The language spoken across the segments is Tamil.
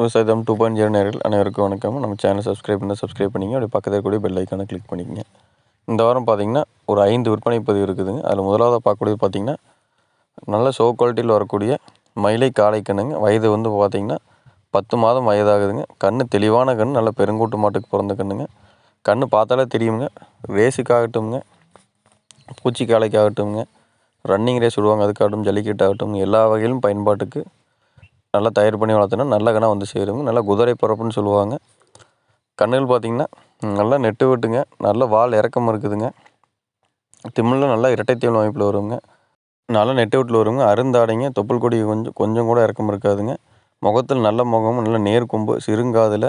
விவசாயம் டூ பாயிண்ட் ஜீரோ நேரில் அனைவருக்கும் வணக்கம். நம்ம சேனல் சப்ஸ்கிரைப் பண்ணால் சப்ஸ்கிரைப் பண்ணிங்க. அப்படி பக்கத்தில் கூட பெல் ஐக்கானை கிளிக் பண்ணிக்கங்க. இந்த வாரம் பார்த்தீங்கன்னா ஒரு ஐந்து விற்பனை பதிவு இருக்குதுங்க அதில் முதலாவது பார்க்கக்கூடியது பார்த்தீங்கன்னா நல்ல சோ குவாலிட்டியில் வரக்கூடிய மயிலை காளை கண்ணுங்க. வயது வந்து பார்த்திங்கன்னா பத்து மாதம் வயதாகுதுங்க. கண் தெளிவான கண் நல்ல பெருங்கூட்டு மாட்டுக்கு பிறந்த கண்ணுங்க. கண் பார்த்தாலே தெரியுங்க. ரேஸுக்காகட்டும்ங்க பூச்சி காளைக்காகட்டும்ங்க ரன்னிங் ரேஸ் விடுவாங்க. அதுக்காகட்டும் ஜல்லிக்கட்டாகட்டும் எல்லா வகையிலும் பயன்பாட்டுக்கு நல்லா தயார் பண்ணி வளர்த்தோன்னா நல்ல கண்ணாக வந்து சேரும் நல்லா குதிரை பிறப்புன்னு சொல்லுவாங்க. கண்ணுகள் பார்த்திங்கன்னா நல்லா நெட்டு வெட்டுங்க. நல்ல வால் இறக்கம் இருக்குதுங்க. திமிழில் நல்லா இரட்டை அமைப்பில் வருங்க. நல்லா நெட்டு வெட்டில் வருங்க. அருந்தாடைங்க. தொப்புள் கொடி கொஞ்சம் கொஞ்சம் கூட இறக்கம் இருக்காதுங்க. முகத்தில் நல்ல முகம் நல்ல நேர்கொம்பு சிறுங்காதில்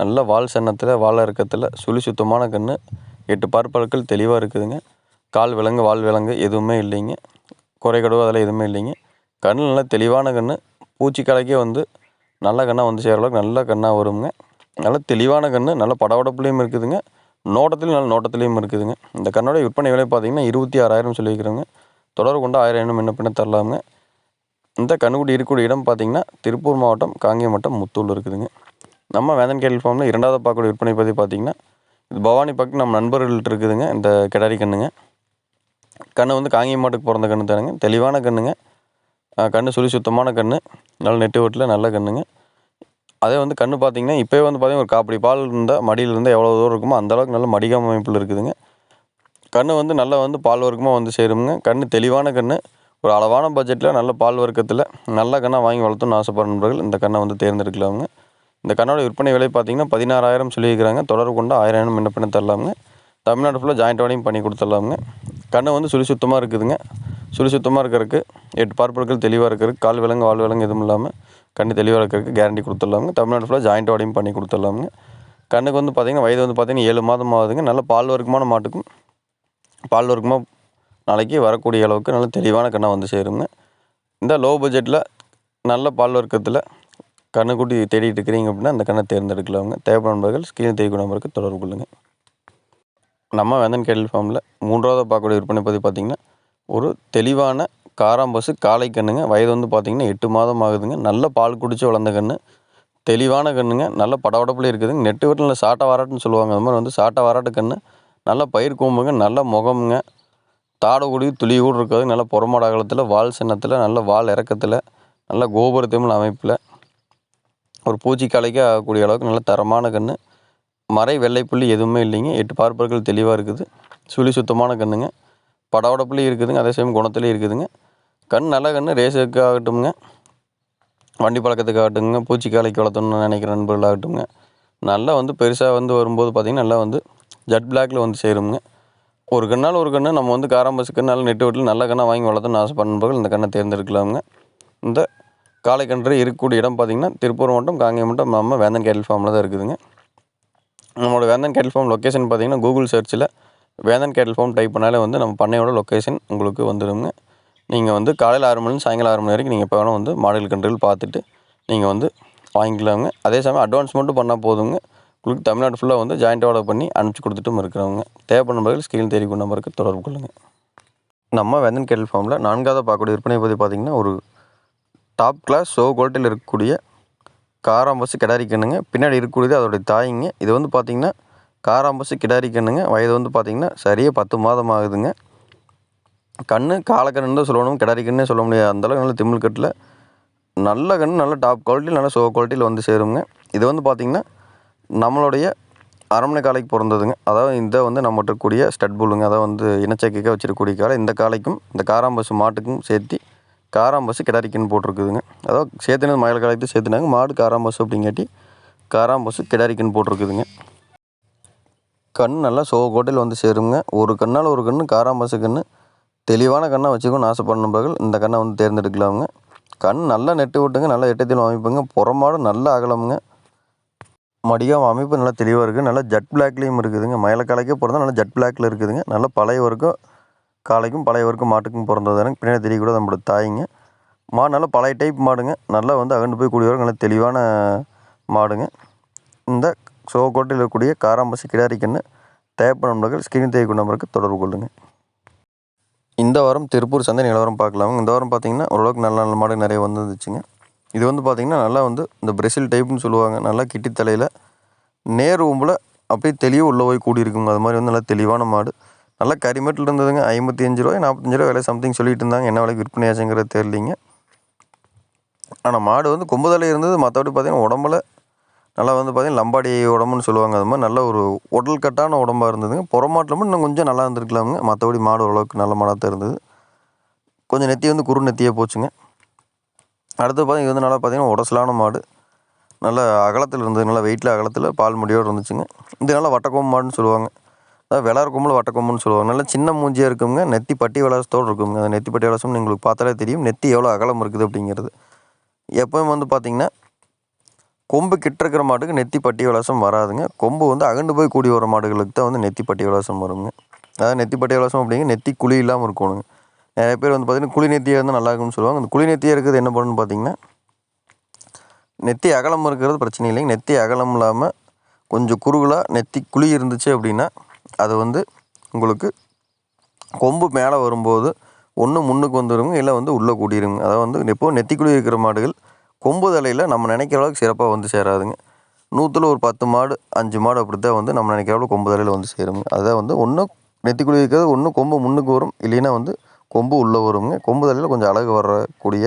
நல்ல வால் சன்னத்தில் வாழை இறக்கத்தில் சுழி சுத்தமான கண் எட்டு பார்ப்பற்கள் தெளிவாக இருக்குதுங்க. கால் விலங்கு வால் விலங்கு எதுவுமே இல்லைங்க. குறைகடவு அதெல்லாம் எதுவுமே இல்லைங்க. கண் நல்லா தெளிவான கண் பூச்சி கலக்கே வந்து நல்ல கண்ணாக வந்து சேர அளவுக்கு நல்ல கண்ணாக வருங்க. நல்ல தெளிவான கண் நல்ல படபடப்புலேயும் இருக்குதுங்க. நோட்டத்துலையும் நல்ல நோட்டத்துலேயும் இருக்குதுங்க. இந்த கண்ணோட விற்பனை விலை பார்த்தீங்கன்னா இருபத்தி ஆறாயிரம் சொல்லியிருக்கிறோங்க. தொடர்பு கொண்டு ஆயிரம் எண்ணம் என்ன பண்ண தரலாமுங்க. இந்த கண்ணுக்குடி இருக்கக்கூடிய இடம் பார்த்தீங்கன்னா திருப்பூர் மாவட்டம் காங்கேயம் மாவட்டம் முத்தூர் இருக்குதுங்க. நம்ம வேதன் கேள்வி ஃபார்மில் இரண்டாவது பார்க்கக்கூடிய விற்பனை பற்றி பார்த்தீங்கன்னா இது பவானி பக்கம் நம்ம நண்பர்கள்ட்ட இருக்குதுங்க இந்த கிடாரி கண்ணுங்க. கண்ணு வந்து காங்கேயம் மாட்டுக்கு பிறந்த கண்ணு தானுங்க. தெளிவான கண்ணுங்க. கன்று சுழி சுத்தமான கன்று நல்ல நெட்டு வீட்டில் நல்ல கண்ணுங்க. அதே வந்து கன்று பார்த்தீங்கன்னா இப்போயே வந்து பார்த்திங்கன்னா ஒரு காப்படி பால் இருந்தால் மடியில் இருந்தால் எவ்வளோ தூரம் இருக்குமோ அந்தளவுக்கு நல்ல மடிகாம அமைப்பில் இருக்குதுங்க. கன்று வந்து நல்லா வந்து பால் வர்க்கமாக வந்து சேருங்க கண் தெளிவான கன்று ஒரு அளவான பட்ஜெட்டில் நல்ல பால் வர்க்கத்தில் நல்ல கண்ணாக வாங்கி வளர்த்துன்னு ஆசைப்படுற நண்பர்கள் இந்த கண்ணை வந்து தேர்ந்தெடுக்கலாமுங்க. இந்த கண்ணோட விற்பனை விலை பார்த்தீங்கன்னா பதினாறாயிரம் சொல்லியிருக்கிறாங்க. தொடர்பு கொண்டு ஆயிரம் என்ன பண்ணி தரலாமுங்க. தமிழ்நாடு ஃபுல்லாக ஜாயிண்ட் வாடியும் பண்ணி கொடுத்துடலாமுங்க. கண்ணை வந்து சுழி சுத்தமாக இருக்குதுங்க. சுழி சுத்தமாக இருக்கிறதுக்கு எட்டு பார்ப்பற்கள் தெளிவாக இருக்கிறதுக்கு கால் விலங்கு வால் விலங்கு எதுவும் இல்லாமல் கண்ணு தெளிவாக இருக்கிறதுக்கு கேரண்டி கொடுத்துடலாமுங்க. தமிழ்நாடு ஃபுல்லாக ஜாயிண்ட் வாடையும் பண்ணி கொடுத்துடலாமுங்க. கண்ணுக்கு வந்து பார்த்திங்கன்னா வயது வந்து பார்த்திங்கன்னா ஏழு மாதம் ஆகுதுங்க. நல்ல பால் வர்க்கமான மாட்டுக்கும். பால் வர்க்கமாக நாளைக்கு வரக்கூடிய அளவுக்கு நல்ல தெளிவான கண்ணை வந்து சேருங்க. இந்த லோ பட்ஜெட்டில் நல்ல பால் வர்க்கத்தில் கண்ணுக்குட்டி தேடிட்டு இருக்கிறீங்க அப்படின்னா அந்த கண்ணை தேர்ந்தெடுக்கலாமுங்க தேவைப்படும் நண்பர்கள் ஸ்கிரீன் தேய்க்கும் நம்பருக்கு தொடர்பு கொள்ளுங்கள் நம்ம வேந்தன் கேட்டல் ஃபார்மில் மூன்றாவது பார்க்கக்கூடிய விற்பனை பற்றி பார்த்திங்கன்னா ஒரு தெளிவான காராம்பசு காளை கண்ணுங்க. வயது வந்து பார்த்திங்கன்னா எட்டு மாதம் ஆகுதுங்க. நல்ல பால் குடித்து வளர்ந்த கன்று தெளிவான கண்ணுங்க. நல்ல படபடப்புல இருக்குதுங்க நெட்டு வீட்டில் சாட்டை வாராட்டுன்னு சொல்லுவாங்க. அது மாதிரி வந்து சாட்டை வாராட்டு கன்று நல்ல பயிர் கூம்புங்க. நல்ல முகமுங்க. தாடைக்குடி துளி கூட இருக்காது. நல்ல புறமாட அகலத்தில் வால் சின்னத்தில் நல்ல வால் இறக்கத்தில் நல்ல கோபுரத்தையும் அமைப்பில். ஒரு பூச்சி கலைக்கு ஆகக்கூடிய அளவுக்கு நல்ல தரமான கன்று மறை வெள்ளை புள்ளி எதுவுமே இல்லைங்க. எட்டு பார்ப்பர்கள் தெளிவாக இருக்குது. சுழி சுத்தமான கண்ணுங்க. படவடப்புலேயும் இருக்குதுங்க. அதே சமயம் குணத்துலேயும் இருக்குதுங்க. கண் நல்ல கண் ரேஸுக்கு ஆகட்டும்ங்க வண்டி பழக்கத்துக்கு ஆகட்டுங்க பூச்சி வளர்த்தணும்னு நினைக்கிற நண்பர்களாகட்டும்ங்க. ஆகட்டுங்க நல்லா வந்து பெருசாக வந்து வரும்போது பார்த்திங்கன்னா நல்லா வந்து ஜட் பிளாக்கில் வந்து சேருங்க ஒரு கண்ணால் ஒரு கண்ணு. நம்ம வந்து காராம்பசு கண்ணால் நெட்டு வீட்டில் நல்ல கண்ணாக வாங்கி வளர்த்துன்னு ஆசை நண்பர்கள் இந்த கண்ணை தேர்ந்தெடுக்கலாமுங்க. இந்த காளை கன்று இருக்கக்கூடிய இடம் பார்த்திங்கன்னா திருப்பூர் மாவட்டம் காங்கேயம் மாவட்டம் நம்ம வேந்தன் கேட்டல் ஃபார்மில் தான் இருக்குதுங்க. நம்மளோட வேந்தன் கேட்டல் ஃபார்ம் லொக்கேஷன் பார்த்தீங்கன்னா கூகுள் சர்ச்சில் வேந்தன் கேட்டல் ஃபார்ம் டைப் பண்ணாலே வந்து நம்ம பண்ணையோட லொக்கேஷன் உங்களுக்கு வந்துடுங்க நீங்கள் வந்து காலையில் ஆறு மணி சாயங்காலம் ஆறு மணி வரைக்கும் நீங்கள் எப்போ வேணால் வந்து மாடல் கன்றுகள் பார்த்துட்டு நீங்கள் வந்து வாங்கிக்கலாங்க. அதே சமயம் அட்வான்ஸ் மட்டும் பண்ணால் போதுங்க. உங்களுக்கு தமிழ்நாடு ஃபுல்லாக வந்து ஜாயிண்ட் ஆர்டர் பண்ணி அனுப்பிச்சி கொடுத்துட்டும் இருக்கிறவங்க. தேவைப்படும் நம்பர்கள் ஸ்கிரீன் தெரிவிக்கும் நம்பருக்கு தொடர்பு கொள்ளுங்கள் நம்ம வெந்தன் கேட்டல் ஃபார்மில் நான்காவது பார்க்கக்கூடிய விற்பனை பற்றி பார்த்திங்கன்னா ஒரு டாப் கிளாஸ் ஷோ குவாலிட்டியில் இருக்கக்கூடிய காராம்பசு கிடாரி கண்ணுங்க பின்னாடி இருக்கக்கூடியது அதோடைய தாய்ங்க. இது வந்து பார்த்திங்கன்னா காராம்பசு கிடாரி கண்ணுங்க வயது வந்து பார்த்திங்கன்னா சரியாக பத்து மாதம் ஆகுதுங்க. கண் காலக்கண்ணு தான் சொல்லணும். கிடாரி கண்ணே சொல்ல முடியாது. அந்தளவுக்கு நல்ல திமிழ் கட்டில். நல்ல கண் நல்ல டாப் குவாலிட்டியில் நல்ல ஷோ குவாலிட்டியில் வந்து சேருங்க. இது வந்து பார்த்திங்கன்னா நம்மளுடைய அரண்மனை காலைக்கு பிறந்ததுங்க அதாவது இந்த வந்து நம்மகிட்ட கூடிய ஸ்டட் புல்லுங்க அதாவது வந்து இனச்சேக்கைக்காக வச்சிருக்கக்கூடிய காலை இந்த காலைக்கும் இந்த காராம்பசு மாட்டுக்கும் சேர்த்து காராம்பசு கிடாரிக்குன்னு போட்டிருக்குதுங்க. அதாவது சேர்த்துனது மயில் காலத்தையும் சேர்த்துனாங்க மாடு காராம்பசு அப்படிங்காட்டி காராம்பசு கிடாரிக்குன்னு போட்டிருக்குதுங்க. கண் நல்லா சோ கோட்டையில் வந்து சேருங்க. ஒரு கண்ணால் ஒரு கண் காராம்பசு கண்ணு. தெளிவான கண்ணை வச்சுக்கணும்னு ஆசைப்படும் நண்பர்கள் இந்த கண்ணை வந்து தேர்ந்தெடுக்கலாமுங்க. கண் நல்லா நெட்டு விட்டுங்க நல்லா எட்டத்தில் அமைப்புங்க. புறமாடும் நல்ல அகலமுங்க. மடியாக அமைப்பு நல்லா தெளிவாக இருக்குது நல்லா ஜட் பிளாக்லேயும் இருக்குதுங்க. மயிலக்காலைக்கே பிறந்தால் நல்லா ஜட் பிளாக்ல இருக்குதுங்க. நல்லா பழைய வரைக்கும் காலைக்கும் பழையவருக்கும் மாட்டுக்கும் பிறந்தது பின்னாடி தெரியக்கூட நம்மளோட தாய்ங்க. மாடு நல்லா பழைய டைப் மாடுங்க. நல்லா வந்து அகண்டு போய் கூடிய வரைக்கும் நல்லா தெளிவான மாடுங்க. இந்த சோகோட்டையில் இருக்கக்கூடிய காராம்பசி கிடாரி கன்று தேவைப்படும் நண்பர்கள் ஸ்கிரீன் தேவைக்கும் நம்பருக்கு தொடர்பு கொள்ளுங்கள் இந்த வாரம் திருப்பூர் சந்தை நிலவரம் பார்க்கலாமுங்க இந்த வாரம் பார்த்தீங்கன்னா ஓரளவுக்கு நல்ல நல்ல மாடு நிறைய வந்துருந்துச்சுங்க. இது வந்து பார்த்திங்கன்னா நல்லா வந்து இந்த பிரசில் டைப்னு சொல்லுவாங்க. நல்லா கிட்டி தலையில் நேர் உம்பில் அப்படியே தெளிவாக உள்ளே போய் கூடி இருக்குங்க அது மாதிரி வந்து நல்லா தெளிவான மாடு. நல்லா கரிமேட்டில் இருந்ததுங்க. ஐம்பத்தி அஞ்சு ரூபாய் நாற்பத்தஞ்சு ரூபா விலை சம்திங் சொல்லிட்டு இருந்தாங்க. என்ன விலைக்கு விற்பனை ஆச்சுங்கிறது தெரியலிங்க. ஆனால் மாடு வந்து கொம்பு தலை இருந்தது. மற்றபடி பார்த்திங்கன்னா உடம்புல நல்லா வந்து பார்த்திங்கன்னா லம்பாடி உடம்புன்னு சொல்லுவாங்க. அது மாதிரி நல்ல ஒரு உடல் கட்டான உடம்பாக இருந்ததுங்க. புறமாட்டில் மட்டும் இன்னும் கொஞ்சம் நல்லா இருந்திருக்கலாமுங்க. மற்றபடி மாடு ஓரளவுக்கு நல்ல மாடாக தான் இருந்தது. கொஞ்சம் நெத்தி வந்து குறு நெத்தியாக போச்சுங்க. அடுத்து பார்த்தீங்கன்னா இது வந்து நல்லா பார்த்தீங்கன்னா உடசலான மாடு. நல்ல அகலத்தில் இருந்தது. நல்லா வெயிட்டில் அகலத்தில் பால் முடியோடு இருந்துச்சுங்க. இது நல்லா வட்டக்கோம் மாடுன்னு சொல்லுவாங்க. அதாவது விளாறு வட்ட வட்டக்கொம்புன்னு சொல்லுவாங்க. நல்லா சின்ன மூஞ்சியாக இருக்குங்க. நெத்தி பட்டி விளாசத்தோடு இருக்குங்க. அந்த நெத்தி பட்டி விளாசம் உங்களுக்கு பார்த்தாலே தெரியும். நெத்தி எவ்வளோ அகலம் இருக்குது அப்படிங்கிறது. எப்பவும் வந்து பார்த்திங்கன்னா கொம்பு கிட்ட இருக்கிற மாட்டுக்கு நெத்தி பட்டி விளாசம் வராதுங்க. கொம்பு வந்து அகண்டு போய் கூடி வர மாடுகளுக்கு தான் வந்து நெத்தி பட்டி விளாசம் வருங்க. அதாவது நெத்தி பட்டி விளாசம் அப்படிங்க நெத்தி குழி இல்லாமல் இருக்கணுங்க. நிறைய பேர் வந்து பார்த்திங்கன்னா குழி நெத்தியாக இருந்தால் நல்லா இருக்கும்னு சொல்லுவாங்க. அந்த குழி நெத்தியாக இருக்கிறது என்ன பண்ணுன்னு பார்த்திங்கன்னா நெத்தி அகலம் இருக்கிறது பிரச்சனை இல்லைங்க. நெத்தி அகலம் இல்லாமல் கொஞ்சம் குறுகலாக நெத்தி குழி இருந்துச்சு அப்படின்னா அது வந்து உங்களுக்கு கொம்பு மேலே வரும்போது ஒன்று முன்னுக்கு வந்துடுங்க இல்லை வந்து உள்ளே கூட்டிடுங்க அதாவது வந்து எப்போது நெத்தி குழி இருக்கிற மாடுகள் கொம்பு தலையில் நம்ம நினைக்கிற அளவுக்கு சிறப்பாக வந்து சேராதுங்க. நூற்றில் ஒரு பத்து மாடு அஞ்சு மாடு அப்படி தான் வந்து நம்ம நினைக்கிற அளவுக்கு கொம்பு தலையில் வந்து சேருங்க. அதான் வந்து ஒன்று நெத்திக்குழி இருக்கிறது ஒன்று கொம்பு முன்னுக்கு வரும் இல்லைன்னா வந்து கொம்பு உள்ளே வருங்க. கொம்பு தலையில் கொஞ்சம் அழகு வரக்கூடிய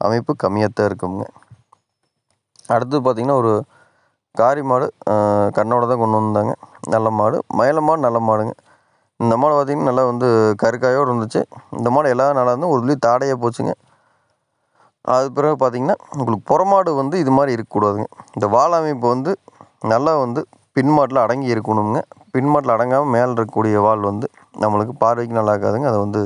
அமைப்பு கம்மியாக தான் இருக்குங்க. அடுத்து பார்த்திங்கன்னா ஒரு காரி மாடு கண்ணோட தான் கொண்டு வந்தாங்க. நல்ல மாடு மயில மாடு நல்ல மாடுங்க. இந்த மாடு பார்த்திங்கன்னா நல்லா வந்து கருக்காயோடு இருந்துச்சு. இந்த மாடு எல்லாம் நல்லா இருந்தால் ஒரு துளி தாடையாக போச்சுங்க. அது பிறகு பார்த்திங்கன்னா உங்களுக்கு புறமாடு வந்து இது மாதிரி இருக்கக்கூடாதுங்க. இந்த வால் அமைப்பு வந்து நல்லா வந்து பின்மாட்டில் அடங்கி இருக்கணுங்க. பின்மாட்டில் அடங்காமல் மேலே இருக்கக்கூடிய வால் வந்து நம்மளுக்கு பார்வைக்கு நல்லா இருக்காதுங்க. அதை வந்து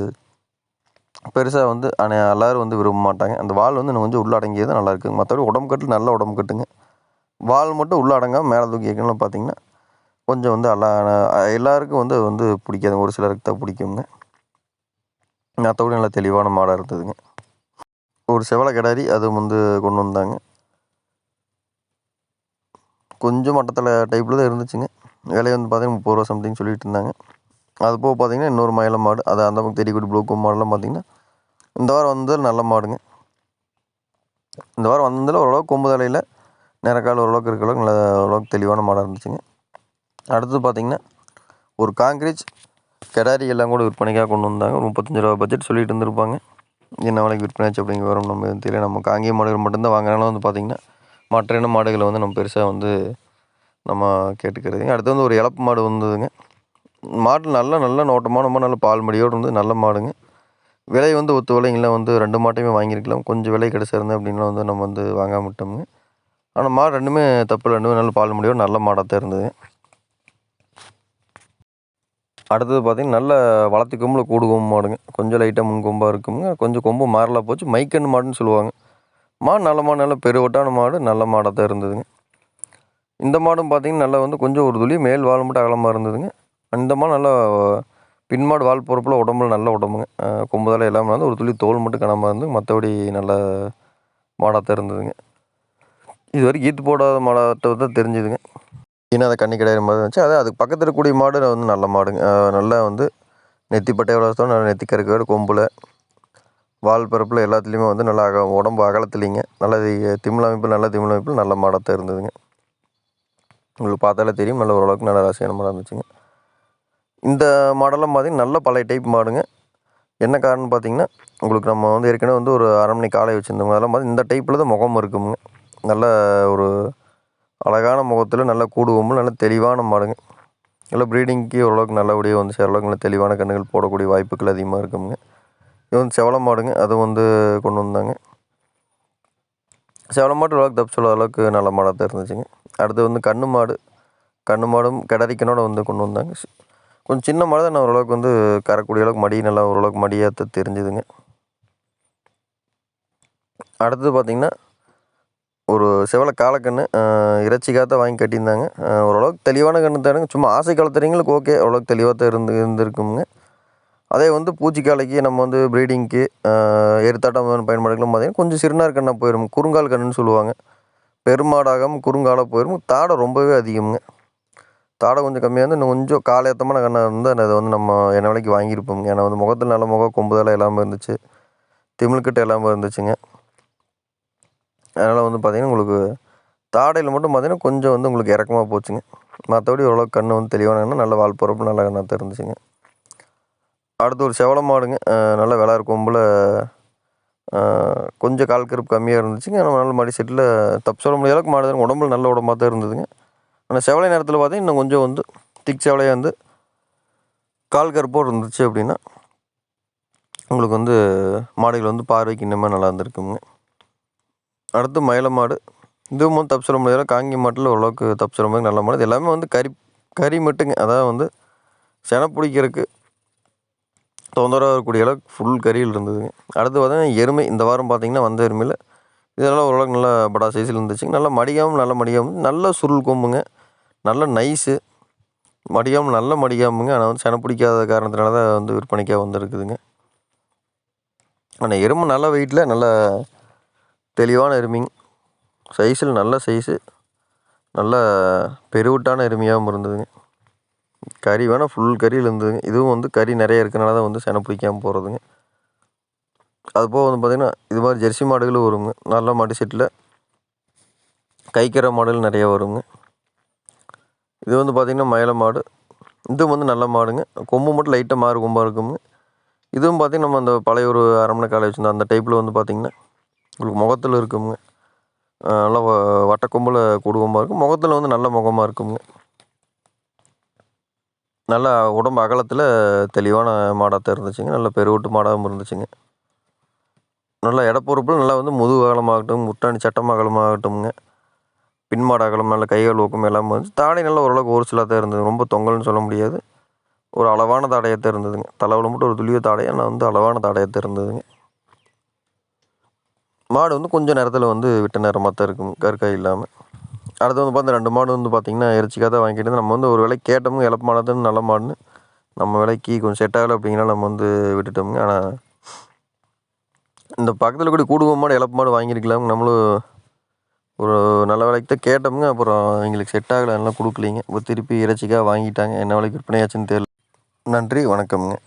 பெருசாக வந்து அனை எல்லோரும் வந்து விரும்ப மாட்டாங்க. அந்த வால் வந்து இன்னும் கொஞ்சம் உள்ளே அடங்கியது நல்லா இருக்குங்க. மற்றபடி உடம்பு கட்டு நல்ல உடம்பு கட்டுங்க. வால் மட்டும் உள்ளே அடங்காமல் மேலே தூக்கி வைக்கணும்னு பார்த்தீங்கன்னா கொஞ்சம் வந்து எல்லா எல்லாருக்கும் வந்து வந்து பிடிக்காதுங்க ஒரு சிலருக்கு தான் பிடிக்குங்க மற்றபடி நல்லா தெளிவான மாடாக இருந்ததுங்க. ஒரு செவலை கிடாரி அது வந்து கொண்டு வந்தாங்க. கொஞ்சம் மட்டத்தில் டைப்பில் தான் இருந்துச்சுங்க. விலை வந்து பார்த்தீங்கன்னா முப்பது ரூபா சம்திங் சொல்லிட்டு இருந்தாங்க. அது போக பார்த்தீங்கன்னா இன்னொரு மயில மாடு. அது அந்த பக்கம் தெரியக்கூடிய ப்ளூ மாடெலாம் பார்த்திங்கன்னா இந்த வாரம் வந்ததில் நல்ல மாடுங்க. இந்த வாரம் வந்ததில் ஓரளவுக்கு கொம்பு தலையில் நிறக்கால் ஓரளவுக்கு இருக்கிற அளவுக்கு நல்ல ஓரளவுக்கு தெளிவான மாடாக இருந்துச்சுங்க. அடுத்து பார்த்திங்கன்னா ஒரு காங்கிரீட் கெடாரி எல்லாம் கூட விற்பனைக்காக கொண்டு வந்தாங்க. ஒரு முப்பத்தஞ்சு ரூபா பட்ஜெட் சொல்லிட்டு இருந்திருப்பாங்க. என்ன விலைக்கு விற்பனை ஆச்சு அப்படிங்கிற வரும் நம்ம தெரியல. நம்ம காங்கேய மாடுகள் மட்டும்தான் வாங்குறனால வந்து பார்த்திங்கன்னா மற்ற இன மாடுகளை வந்து நம்ம பெருசாக வந்து நம்ம கேட்டுக்கிறதுங்க அடுத்து வந்து ஒரு இழப்பு மாடு வந்ததுங்க. மாடு நல்ல நல்ல நோட்டமாக ரொம்ப நல்ல பால் மடியோடு இருந்து நல்ல மாடுங்க. விலை வந்து ஒத்து விலைங்களாம் வந்து ரெண்டு மாட்டையுமே வாங்கியிருக்கலாம். கொஞ்சம் விலை கிடைச்சிருந்தேன் அப்படின்லாம் வந்து நம்ம வந்து வாங்காம விட்டோமுங்க. ஆனால் மாடு ரெண்டுமே தப்பு. ரெண்டுமே நல்ல பால் முடியோடு நல்ல மாடாக தான் இருந்தது. அடுத்தது பார்த்திங்கன்னா நல்ல வளர்த்து கொம்பில் கூடு கொம்பு மாடுங்க. கொஞ்சம் லைட்டாக முன் கொம்பாக இருக்குங்க. கொஞ்சம் கொம்பு மாறலாம் போச்சு. மைக்கன்னு மாடுன்னு சொல்லுவாங்க. மாடு நல்ல மாடு நல்ல பெருவட்டான மாடு நல்ல மாடாக தான் இருந்ததுங்க. இந்த மாடும் பார்த்திங்கன்னா நல்லா வந்து கொஞ்சம் ஒரு துளி மேல் வால் மட்டும் அகலமாக இருந்ததுங்க. அந்த மாடு நல்லா பின்மாடு வால் போகிறப்பில் உடம்புல நல்ல உடம்புங்க. கொம்புதலை எல்லாமே வந்து ஒரு துளி தோல் மட்டும் கனமாக இருந்து மற்றபடி நல்ல மாடாக தான் இருந்ததுங்க. இது வரைக்கும் ஈத்து போடாத மாடாட்ட தான் தெரிஞ்சுதுங்க. ஏன்னா அதை கண்ணி கிடையாது மாதிரி இருந்துச்சு. அது அதுக்கு பக்கத்தில் இருக்கக்கூடிய மாடு வந்து நல்ல மாடுங்க. நல்லா வந்து நெத்திப்பட்டை வளர்த்தோம் நல்லா நெத்தி கருக்கோடு கொம்பில். வால் பரப்பில் எல்லாத்துலேயுமே வந்து நல்லா அக உடம்பு அகலத்துலிங்க. நல்ல திமிழ் அமைப்பில் நல்ல திமிழ் அமைப்பில் நல்ல மாடாக தான் இருந்ததுங்க உங்களுக்கு பார்த்தாலே தெரியும். நல்ல ஓரளவுக்கு நல்ல ரசியான மாடம் இருந்துச்சுங்க. இந்த மாடெல்லாம் பார்த்திங்கன்னா நல்ல பழைய டைப் மாடுங்க. என்ன காரணம்னு பார்த்தீங்கன்னா உங்களுக்கு நம்ம வந்து ஏற்கனவே வந்து ஒரு அரை மணி காலை வச்சுருந்தோம் அதெல்லாம் பார்த்து இந்த டைப்பில் தான் முகம் இருக்குங்க நல்ல ஒரு அழகான முகத்தில் நல்ல கூடு நல்ல தெளிவான மாடுங்க. நல்ல ப்ரீடிங்க்கு ஓரளவுக்கு நல்லபடியாக வந்து சேரளவுக்கு நல்ல தெளிவான கண்ணுகள் போடக்கூடிய வாய்ப்புகள் அதிகமாக இருக்குங்க இது வந்து செவள மாடுங்க. அது வந்து கொண்டு வந்தாங்க. செவள மாடு ஓரளவுக்கு தப்பு சொல்ல அளவுக்கு நல்ல மாடாக தான் இருந்துச்சுங்க அடுத்து வந்து கண்ணு மாடு. கண்ணு மாடும் கிடரிக்கனோட வந்து கொண்டு வந்தாங்க. கொஞ்சம் சின்ன மாடு தான் ஓரளவுக்கு வந்து கரக்கூடிய அளவுக்கு மடி நல்லா ஓரளவுக்கு மடியாக தெரிஞ்சுதுங்க. அடுத்தது பார்த்திங்கன்னா ஒரு செவலை காலக்கன்று இறைச்சிக்காக தான் வாங்கி கட்டியிருந்தாங்க. ஓரளவுக்கு தெளிவான கன்று தானுங்க. சும்மா ஆசை காலத்துறீங்களுக்கு ஓகே. ஓரளவுக்கு தெளிவாக தான் இருந்து இருந்திருக்குங்க அதே வந்து பூச்சிக்காலைக்கு நம்ம வந்து ப்ரீடிங்க்கு எருத்தாட்டம் பயன்பாடுகளும் பார்த்திங்கன்னா கொஞ்சம் சிறுநார் கண்ணாக போயிடும் குறுங்கால் கண்ணுன்னு சொல்லுவாங்க. பெருமாடாகாமல் குறுங்காலாக போயிடும் தாடை ரொம்பவே அதிகம்ங்க. தாடை கொஞ்சம் கம்மியாக இருந்து இன்னும் கொஞ்சம் காலையத்தமான கண்ணாக இருந்தால் அதை வந்து நம்ம என்ன விலைக்கு வாங்கியிருப்போம் ஏன்னா வந்து முகத்தில் நல்ல முகம் கொம்புதெல்லாம் எல்லாமே இருந்துச்சு. திமிழ்கிட்ட எல்லாமே இருந்துச்சுங்க. அதனால் வந்து பார்த்திங்கன்னா உங்களுக்கு தாடையில் மட்டும் பார்த்திங்கன்னா கொஞ்சம் வந்து உங்களுக்கு இறக்கமாக போச்சுங்க. மற்றபடி ஓரளவுக்கு கன்று வந்து தெளிவான நல்ல வால் போகிறப்ப நல்ல கண்ணாக தான் இருந்துச்சுங்க. அடுத்து ஒரு செவல மாடுங்க. நல்ல விளாறு கொம்பில் கொஞ்சம் கால் கருப்பு கம்மியாக இருந்துச்சுங்க. ஆனால் நல்ல மாடி செட்டில் தப்பு சொல்ல முடியாத அளவுக்கு மாடு உடம்புல நல்ல உடம்பாக தான் இருந்ததுங்க. ஆனால் செவலை நேரத்தில் பார்த்தீங்கன்னா இன்னும் கொஞ்சம் வந்து திக் செவலையாக வந்து கால் கருப்போடு இருந்துச்சு அப்படின்னா உங்களுக்கு வந்து மாடுகள் வந்து பார்வைக்கு இன்னுமே நல்லா இருந்திருக்குங்க. அடுத்து மயில மாடு இதுவும் வந்து தப்பு சொல்ல முடியாது காங்கி மாட்டில் ஓரளவுக்கு தப்பு சொல்ல முடியாது நல்ல மாடு. எல்லாமே வந்து கறி கறி மட்டுங்க. அதாவது வந்து செனை பிடிக்கிறதுக்கு தொந்தரவாக இருக்கக்கூடிய அளவுக்கு ஃபுல் கறியில் இருந்ததுங்க. அடுத்து பார்த்தீங்கன்னா எருமை. இந்த வாரம் பார்த்தீங்கன்னா வந்த எருமையில் இதெல்லாம் ஓரளவுக்கு நல்லா படா சைஸில் இருந்துச்சுங்க நல்லா மடியாமல் நல்ல மடியாமல் நல்ல சுருள் கொம்புங்க. நல்ல நைஸு மடியாமல் நல்ல மடியாமுங்க ஆனால் வந்து செனை பிடிக்காத காரணத்தினால தான் வந்து விற்பனைக்காக வந்துருக்குதுங்க. ஆனால் எருமை நல்ல வெயிட்டில் நல்லா தெளிவான எருமைங்க சைஸில் நல்ல சைஸு. நல்ல பெருவிட்டான எருமையாகவும் இருந்ததுங்க. கறி வேணால் ஃபுல் கறியில் இருந்ததுங்க. இதுவும் வந்து கறி நிறைய இருக்கனால தான் வந்து செனை பிடிக்காமல் போகிறதுங்க அது போக வந்து பார்த்திங்கன்னா இது மாதிரி ஜெர்சி மாடுகளும் வருங்க. நல்ல மாடு செட்டில். கைக்கிற மாடுகள் நிறைய வருங்க. இது வந்து பார்த்திங்கன்னா மயில மாடு. இதுவும் வந்து நல்ல மாடுங்க. கொம்பு மட்டும் லைட்டாக மாறு கொம்பாக இருக்குங்க. இதுவும் பார்த்திங்கன்னா நம்ம அந்த பழைய ஒரு அரமணை காலை வச்சுருந்தோம் அந்த டைப்பில் வந்து பார்த்திங்கன்னா உங்களுக்கு முகத்தில் இருக்குங்க. நல்லா வட்டக்கொம்பில் குடும்பமாக இருக்கும் முகத்தில் வந்து நல்ல முகமாக இருக்குங்க. நல்லா உடம்பு அகலத்தில் தெளிவான மாடாக இருந்துச்சுங்க நல்ல பெருவட்டு மாடாகவும் இருந்துச்சுங்க. நல்லா இடப்பொறுப்பில் நல்லா வந்து முதுகு அகலமாகட்டும் முட்டாணி சட்டம் அகலமாகட்டும்ங்க. பின்மாட அகலம் நல்ல கைகள் ஊக்கம் எல்லாமே வந்து தாடை நல்லா ஓரளவுக்கு ஒரு சிலாக தான் இருந்தது. ரொம்ப தொங்கல்னு சொல்ல முடியாது. ஒரு அளவான தாடையாக தான் இருந்ததுங்க தலைவில் மட்டும் ஒரு துளிய தாடையாக நான் வந்து அளவான தாடையாக தான் இருந்ததுங்க மாடு வந்து கொஞ்சம் நேரத்தில் வந்து விட்ட நேரமாக தான் இருக்கும் கற்காய் இல்லாமல் அடுத்து வந்து பார்த்தா ரெண்டு மாடு வந்து பார்த்திங்கன்னா இறைச்சிக்காக தான் வாங்கிட்டு நம்ம வந்து ஒரு விலைக்கு கேட்டோமுங்க இழப்பு மாடுன்னு நல்ல மாடுன்னு நம்ம விலைக்கு கொஞ்சம் செட் ஆகலை அப்படிங்கிறனால நம்ம வந்து விட்டுட்டோமுங்க. ஆனால் இந்த பக்கத்தில் கூட கூடுவ மாடு இழப்பு மாடு வாங்கியிருக்கலாம் நம்மளும் ஒரு நல்ல விலைக்கு தான் கேட்டோமுங்க. அப்புறம் எங்களுக்கு செட் ஆகலை எல்லாம் கொடுக்கலிங்க. இப்போ திருப்பி இறைச்சிக்காக வாங்கிட்டாங்க. என்ன விலைக்கு விற்பனையாச்சுன்னு தெரியல. நன்றி வணக்கம்ங்க.